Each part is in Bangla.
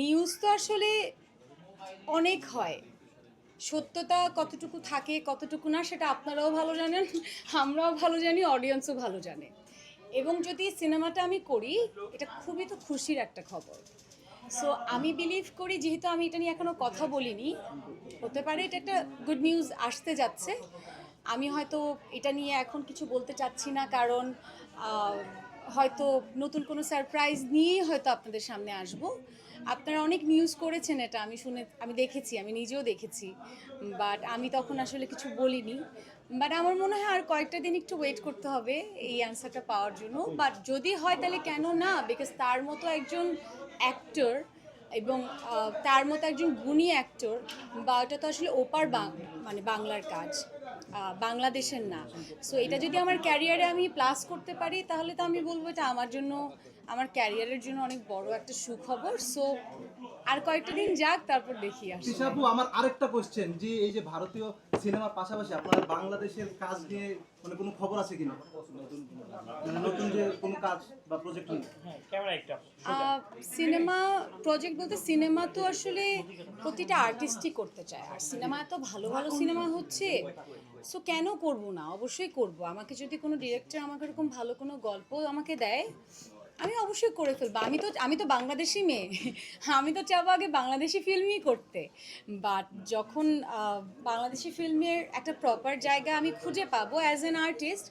নিউজ তো আসলে অনেক হয়। সত্যতা কতটুকু থাকে, কতটুকু না, সেটা আপনারাও ভালো জানেন, আমরাও ভালো জানি অডিয়েন্সও ভালো জানে। এবং যদি সিনেমাটা আমি করি, এটা খুবই তো খুশির একটা খবর। সো আমি বিলিভ করি, যেহেতু আমি এটা নিয়ে এখনও কথা বলিনি, হতে পারে এটা একটা গুড নিউজ আসতে যাচ্ছে। আমি হয়তো এটা নিয়ে এখন কিছু বলতে চাচ্ছি না, কারণ হয়তো নতুন কোনো সারপ্রাইজ নিয়েই হয়তো আপনাদের সামনে আসব। আপনারা অনেক নিউজ করেছেন এটা, আমি শুনে, আমি দেখেছি, আমি নিজেও দেখেছি। বাট আমি তখন আসলে কিছু বলিনি। বাট আমার মনে হয় আর কয়েকটা দিন একটু ওয়েট করতে হবে এই অ্যান্সারটা পাওয়ার জন্য। বাট যদি হয় তাহলে কেন না? বিকজ তার মতো একজন অ্যাক্টর এবং তার মতো একজন গুণী অ্যাক্টর বা ওটা তো আসলে ওপার বাং- মানে বাংলার কাজ। বাংলাদেশের না। সো এটা যদি আমার ক্যারিয়ারে আমি প্লাস করতে পারি, তাহলে তো আমি বলব এটা আমার জন্য, আমার ক্যারিয়ারের জন্য অনেক বড় একটা সুখবর। সো আর কয়েকটা দিন যাক, তারপর দেখি আসি তৃষা আপু, আমার আরেকটা কোশ্চেন যে এই যে ভারতীয় সিনেমার পাশাপাশি আপনার বাংলাদেশের কাজ নিয়ে মানে কোনো খবর আছে কিনা? মানে নতুন যে কোনো কাজ বা প্রজেক্ট নিয়ে? হ্যাঁ সিনেমা প্রজেক্ট বলতে সিনেমা তো আসলে প্রতিটা আর্টিস্টই করতে চায়। আর সিনেমা এত ভালো ভালো সিনেমা হচ্ছে সো কেন করব না? অবশ্যই করব। আমাকে যদি কোনো ডিরেক্টর আমাকে এরকম ভালো কোনো গল্প আমাকে দেয় আমি অবশ্যই করে ফেলব। আমি তো আমি তো বাংলাদেশি মেয়ে। আমি তো চাবো আগে বাংলাদেশি ফিল্মই করতে। বাট যখন বাংলাদেশি ফিল্মের একটা প্রপার জায়গা আমি খুঁজে পাবো অ্যাজ অ্যান আর্টিস্ট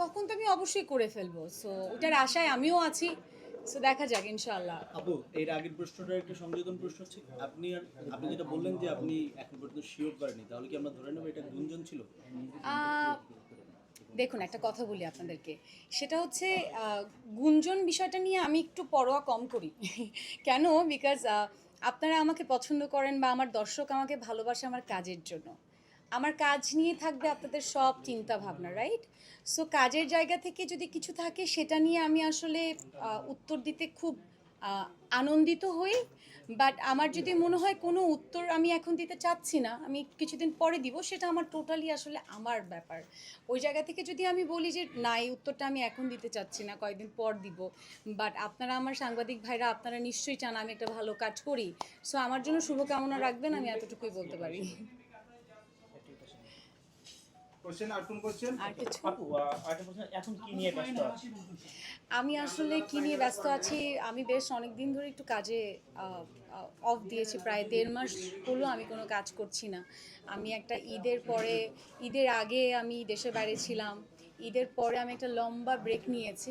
তখন তো আমি অবশ্যই করে ফেলব। সো ওটার আশায় আমিও আছি। সো দেখা যাক ইনশাআল্লাহ। আপু এর আগের প্রশ্নটা একটা সংযোজন প্রশ্ন হচ্ছে আপনি আপনি যেটা বললেন যে আপনি এখন পর্যন্ত শিওর করেনি তাহলে কি আমরা ধরে নেব এটা গুঞ্জন ছিল? দেখুন, একটা কথা বলি আপনাদেরকে। সেটা হচ্ছে গুঞ্জন বিষয়টা নিয়ে আমি একটু পরোয়া কম করি। কেন? বিকজ আপনারা আমাকে পছন্দ করেন বা আমার দর্শক আমাকে ভালোবাসে আমার কাজের জন্য। আমার কাজ নিয়ে থাকবে আপনাদের সব চিন্তা ভাবনা রাইট সো কাজের জায়গা থেকে যদি কিছু থাকে, সেটা নিয়ে আমি আসলে উত্তর দিতে খুব আনন্দিত হই বাট আমার যদি মনে হয় কোনো উত্তর আমি এখন দিতে চাচ্ছি না, আমি কিছুদিন পরে দিব, সেটা আমার টোটালি আসলে আমার ব্যাপার। ওই জায়গা থেকে যদি আমি বলি যে, না, এই উত্তরটা আমি এখন দিতে চাচ্ছি না, কয়েকদিন পর দিব। বাট আপনারা আমার সাংবাদিক ভাইরা, আপনারা নিশ্চয়ই চান আমি একটা ভালো কাজ করি। সো আমার জন্য শুভকামনা রাখবেন, আমি এতটুকুই বলতে পারি। কোশ্চেন আর কোন কোশ্চেন আর কিছু? আপু আহ, আরেকটা প্রশ্ন এখন কি নিয়ে ব্যস্ত আমি আসলে কি নিয়ে ব্যস্ত আছি আমি বেশ অনেক দিন ধরে একটু কাজে অফ দিয়েছি প্রায় দেড় মাস হলো আমি কোনো কাজ করছি না। আমি একটা ঈদের পরে ঈদের আগে আমি দেশের বাইরে ছিলাম ঈদের পরে আমি একটা লম্বা ব্রেক নিয়েছি।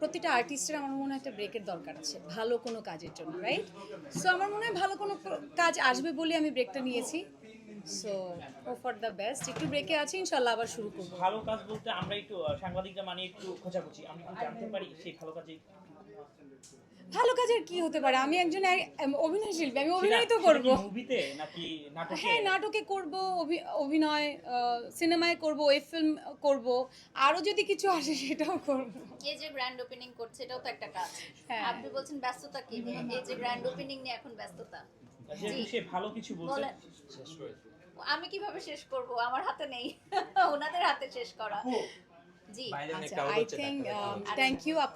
প্রতিটা আর্টিস্টের আমার মনে হয় একটা ব্রেকের দরকার আছে ভালো কোনো কাজের জন্য রাইট সো আমার মনে হয় ভালো কোনো কাজ আসবে বলে আমি ব্রেকটা নিয়েছি। So all for the best একটু ব্রেকে আছি ইনশাল্লাহ আবার শুরু করব। ভালো কাজ বলতে আমরা একটু সাংবাদিকরা মানে একটু খোঁজাখুঁজি। আমরা কি জানতে পারি সেই ভালো কাজে? ভালো কাজের কি হতে পারে? আমি একজন অভিনয় শিল্পী আমি অভিনয় তো করব। মুভিতে নাকি নাটকে? হ্যাঁ নাটকে করব অভিনয় সিনেমায় করব ওয়েব ফিল্ম করব আরও যদি কিছু আসে সেটাও করব। এই যে গ্র্যান্ড ওপেনিং করছে এটাও তো একটা কাজ। হ্যাঁ। আপনি বলছেন ব্যস্ততা কি? এই যে গ্র্যান্ড ওপেনিং নিয়ে এখন ব্যস্ততা। সে ভালো কিছু বলছে। বলেন। আমি কীভাবে শেষ করব? আমার হাতে নেই। ওনাদের হাতে শেষ করা। জি আচ্ছা আই থিঙ্ক থ্যাংক ইউ